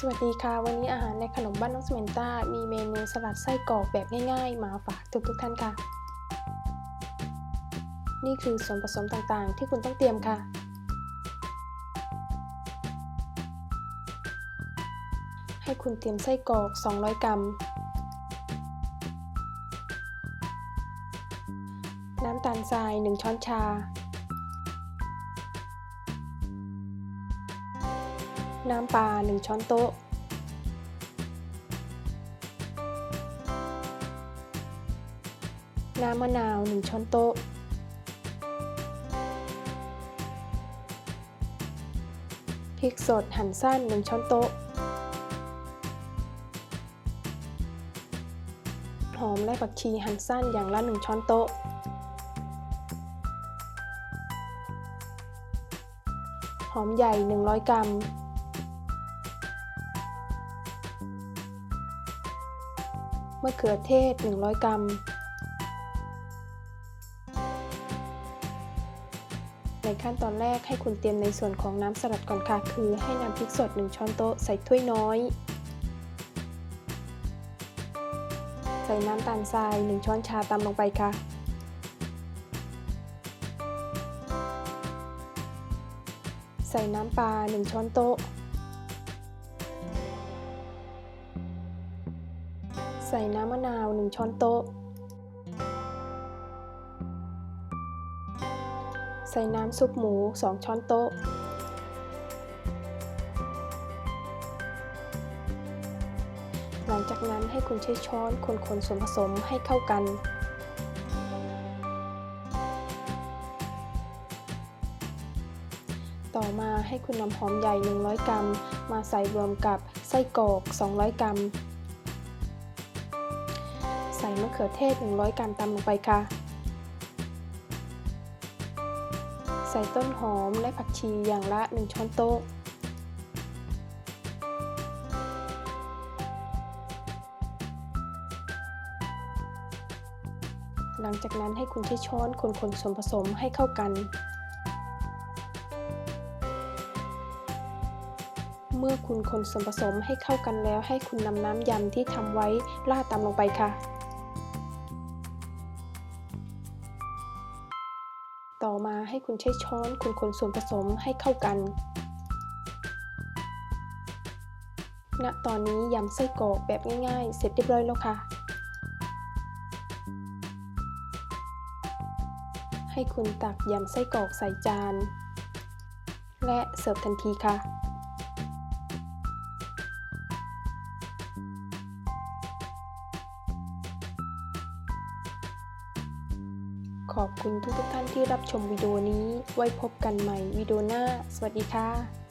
สวัสดีค่ะ วันนี้อาหารในขนมบ้านน้องสเมนต้า มีเมนูสลัดไส้กรอกแบบง่ายๆ มาฝากทุกทุกท่านค่ะ นี่คือส่วนผสมต่างๆ ที่คุณต้องเตรียมค่ะ ให้คุณเตรียมไส้กรอก 200 กรัม น้ำตาลทราย 1 ช้อนชา น้ำปลา 1 ช้อนโต๊ะ น้ำมะนาว 1 ช้อนโต๊ะ พริกสดหั่นสั้น 1 ช้อนโต๊ะ หอมและผักชีหั่นสั้นอย่างละ 1 ช้อนโต๊ะหอมใหญ่ 100 กรัม มะเขือเทศ 100 กรัม ในขั้นตอนแรกให้คุณเตรียมในส่วนของน้ำสลัดก่อนค่ะ คือให้นำพริกสด 1 ช้อนโต๊ะใส่ถ้วยน้อย ใส่น้ำตาลทราย 1 ช้อนชาตามลงไปค่ะใส่น้ำปลา 1 ช้อนโต๊ะ ใส่น้ำมะนาว 1 ช้อนโต๊ะ ใส่น้ำซุปหมู 2 ช้อนโต๊ะ หลังจากนั้นให้คุณใช้ช้อนคนๆส่วนผสมให้เข้ากันต่อมาให้คุณนำหอมใหญ่ 100 กรัม มาใส่รวมกับไส้กรอก 200 กรัม ใส่มะเขือเทศ 100 กรัมตามลงไปค่ะ ใส่ต้นหอมและผักชีอย่างละ 1 ช้อนโต๊ะ หลังจากนั้นให้คุณใช้ช้อนคนๆส่วนผสมให้เข้ากัน เมื่อคุณคนส่วนผสมให้เข้ากันแล้ว ให้คุณนำน้ำยำที่ทำไว้ราดตามลงไปค่ะ ต่อมาให้คุณใช้ช้อนคุณคนส่วนผสมให้เข้ากัน ณ ตอนนี้ยำไส้กรอกแบบง่ายๆ เสร็จเรียบร้อยแล้วค่ะให้คุณตักยำไส้กรอกใส่จาน และเสิร์ฟทันทีค่ะ ขอบคุณทุกๆท่านที่รับชมวิดีโอนี้ ไว้พบกันใหม่วิดีโอหน้า สวัสดีค่ะ